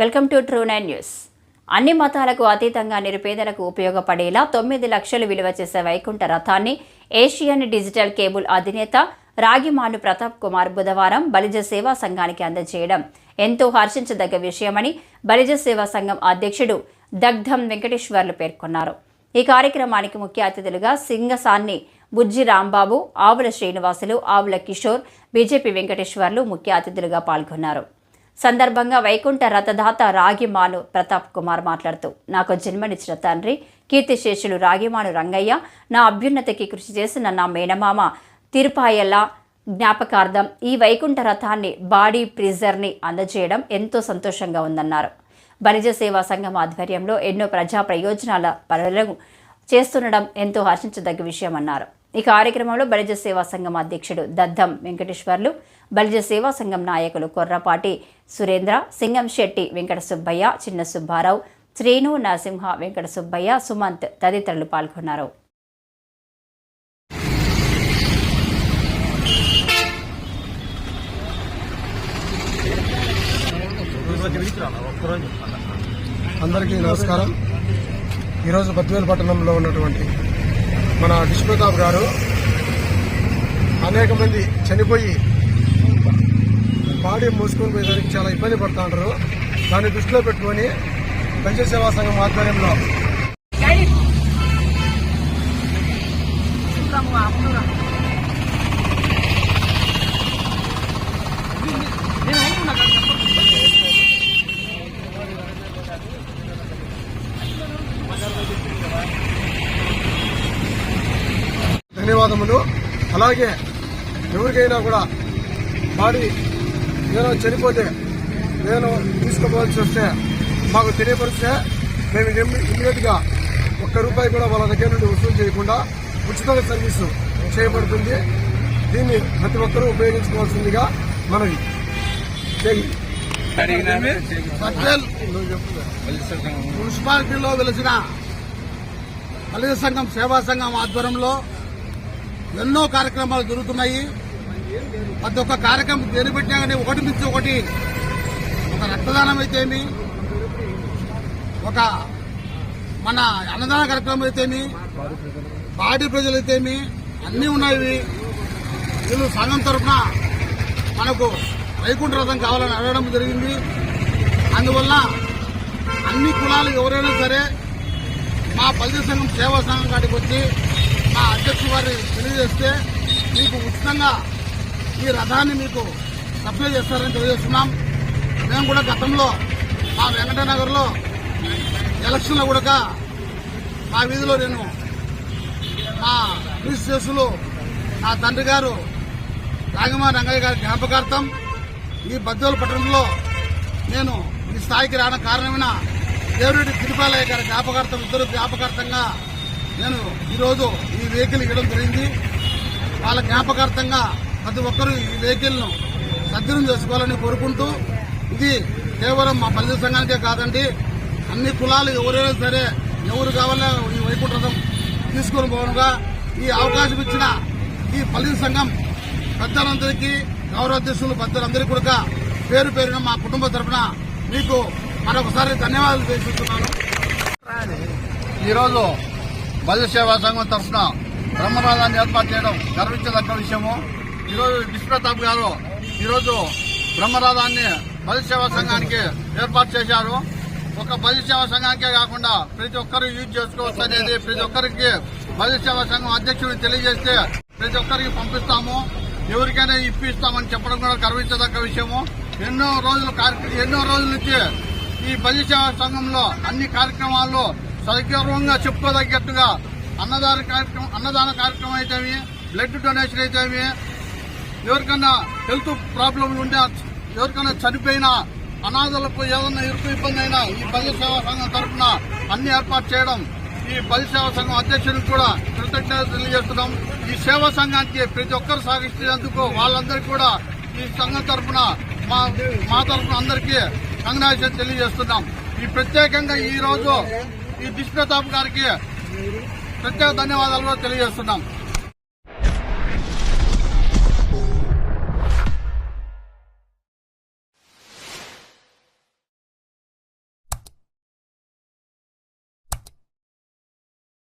Welcome to true nine news. అన్ని మతాలకు అతీతంగా నిరుపేదలకు ఉపయోగపడేలా తొమ్మిది లక్షలు విలువ చేసే వైకుంఠ రథాన్ని ఏషియన్ డిజిటల్ కేబుల్ అధినేత రాగిమాను ప్రతాప్ కుమార్ బుధవారం బలిజ సేవా సంఘానికి అందజేయడం. ఎంతో హర్షించదగ్గ విషయమని బలిజ సేవా సంఘం అధ్యక్షుడు దగ్ధం వెంకటేశ్వర్లు పేర్కొన్నారు. ఈ కార్యక్రమానికి ముఖ్య అతిథులుగా సింగసాన్ని బుజ్జి రాంబాబు ఆవుల శ్రీనివాసులు ఆవుల కిషోర్ బీజేపీ వెంకటేశ్వర్లు ముఖ్య అతిథులుగా పాల్గొన్నారు. సందర్భంగా వైకుంఠ రథదాత రాగిమాను ప్రతాప్ కుమార్ మాట్లాడుతూ నాకు జన్మనిచ్చిన తండ్రి కీర్తిశేషులు రాగిమాను రంగయ్య. నా అభ్యున్నతికి కృషి చేసిన నా మేనమామ తిరుపాయల జ్ఞాపకార్థం ఈ వైకుంఠ రథాన్ని బాడీ ప్రిజర్ని అందజేయడం ఎంతో సంతోషంగా ఉందన్నారు. బనిజ సేవా సంఘం ఆధ్వర్యంలో ఎన్నో ప్రజా ప్రయోజనాల పనులను చేస్తుండడం ఎంతో హర్షించదగ్గ విషయమన్నారు. ఈ కార్యక్రమంలో బలిజ సేవా సంఘం అధ్యక్షుడు దద్దం వెంకటేశ్వర్లు బలిజ సేవా సంఘం నాయకులు కొర్రపాటి సురేంద్ర సింగం శెట్టి వెంకట సుబ్బయ్య చిన్న సుబ్బారావు శ్రీను నరసింహ వెంకట సుబ్బయ్య సుమంత్ తదితరులు పాల్గొన్నారు. అందరికీ నమస్కారం. ఈరోజు బద్వేలు పట్టణంలో ఉన్నటువంటి మన విష్ణుతాబ్ గారు అనేక మంది చనిపోయి బాడీ మూసుకొని పోయేదానికి చాలా ఇబ్బంది పడుతుంటారు. దాన్ని దృష్టిలో పెట్టుకొని పంచ సేవా సంఘం ఆధ్వర్యంలో ధన్యవాదములు అలాగే ఎవరికైనా కూడా బాడీ నేను చనిపోతే నేను తీసుకోవాల్సి వస్తే మాకు తెలియపరిస్తే మేము ఇమ్మీడియట్గా ఒక్క రూపాయి కూడా వాళ్ళ దగ్గర నుండి వసూలు చేయకుండా ఉచిత సర్వీసు చేయబడుతుంది. దీన్ని ప్రతి ఒక్కరూ ఉపయోగించుకోవాల్సిందిగా మనవి. మున్సిపాలిటీలో వెలిసిన దళిత సంఘం సేవా సంఘం ఆధ్వర్యంలో ఎన్నో కార్యక్రమాలు జరుగుతున్నాయి. ప్రతి ఒక్క కార్యక్రమం దేని కానీ ఒకటి మించి ఒకటి ఒక రక్తదానం అయితేమి ఒక మన అన్నదాన కార్యక్రమం అయితేమి పాడి ప్రజలైతేమి అన్నీ ఉన్నాయి. వీళ్ళు సంఘం తరఫున మనకు వైకుంఠ రథం కావాలని అడగడం జరిగింది. అందువల్ల అన్ని కులాలు ఎవరైనా సరే మా పల్లె సంఘం సేవా సంఘం కాడికి వచ్చి మా అధ్యక్షుడు వారి తెలియజేస్తే మీకు ఉచితంగా ఈ రథాన్ని మీకు సప్లై చేస్తారని తెలియజేస్తున్నాం. మేము కూడా గతంలో మా వెంకటనగర్లో ఎలక్షన్లో కూడా మా వీధిలో నేను మా క్రీస్తులు నా తండ్రి గారు రాగమా రంగయ్య గారి జ్ఞాపకార్థం ఈ బద్దోలు పట్టణంలో నేను ఈ స్థాయికి రావడం కారణమైన దేవరెడ్డి తిరుపాలయ్య గారి జ్ఞాపకార్థం ఇద్దరు జ్ఞాపకార్థంగా నేను ఈరోజు ఈ వెహికల్ ఇవ్వడం జరిగింది. వాళ్ళ జ్ఞాపకార్థంగా ప్రతి ఒక్కరూ ఈ వెహికల్ను సద్వినియోగం చేసుకోవాలని కోరుకుంటూ ఇది కేవలం మా పల్లె సంఘానికే కాదండి అన్ని కులాలు ఎవరైనా సరే ఎవరు కావాలో ఈ వైకుంఠ రథం తీసుకొని పోవడంగా ఈ అవకాశం ఇచ్చిన ఈ పల్లె సంఘం పెద్దలందరికీ గౌరవాధ్యక్షులు పెద్దలందరికీ కూడా పేరు పేరున మా కుటుంబ తరఫున మీకు మరొకసారి ధన్యవాదాలు తెలుసుకున్నాను ఈరోజు బల్య సేవా సంఘం తరఫున బ్రహ్మరాధాన్ని ఏర్పాటు చేయడం గర్వించదగ్గ విషయము. ఈరోజు విశ్వప్రతాప్ గారు ఈరోజు బ్రహ్మరాధాన్ని బల్య సేవా సంఘానికి ఏర్పాటు చేశారు. ఒక బల్య సేవా సంఘానికే కాకుండా ప్రతి ఒక్కరు యూజ్ చేసుకోవచ్చు అనేది ప్రతి ఒక్కరికి బల్య సేవా సంఘం అధ్యక్షుడిని తెలియజేస్తే ప్రతి ఒక్కరికి పంపిస్తాము. ఎవరికైనా ఇప్పిస్తామని చెప్పడం కూడా గర్వించదగ్గ విషయము. ఎన్నో రోజులు ఎన్నో రోజుల నుంచి ఈ బల్య సేవా సంఘంలో అన్ని కార్యక్రమాల్లో సగర్వంగా చెప్పుకోదగ్గట్టుగా అన్నదాన కార్యక్రమం అన్నదాన కార్యక్రమం అయితేమి బ్లడ్ డొనేషన్ అయితేమి ఎవరికన్నా హెల్త్ ప్రాబ్లంలు ఉంటే ఎవరికైనా చనిపోయినా అనాథలకు ఏదన్నా ఇరుకు ఇబ్బంది అయినా ఈ పల్లె సేవా సంఘం తరఫున అన్ని ఏర్పాటు చేయడం ఈ పల్లె సేవా సంఘం అధ్యక్షుడికి కూడా కృతజ్ఞతలు తెలియజేస్తున్నాం. ఈ సేవా సంఘానికి ప్రతి ఒక్కరు సాగిస్తున్నందుకు వాళ్ళందరికీ కూడా ఈ సంఘం తరఫున మా మా తరఫున అందరికీ కంగ్రాచులేషన్ తెలియజేస్తున్నాం. ఈ ప్రత్యేకంగా ఈ రోజు ఈ దుష్ప్రతాప్ గారికి ప్రత్యేక ధన్యవాదాలు కూడా తెలియజేస్తున్నాం.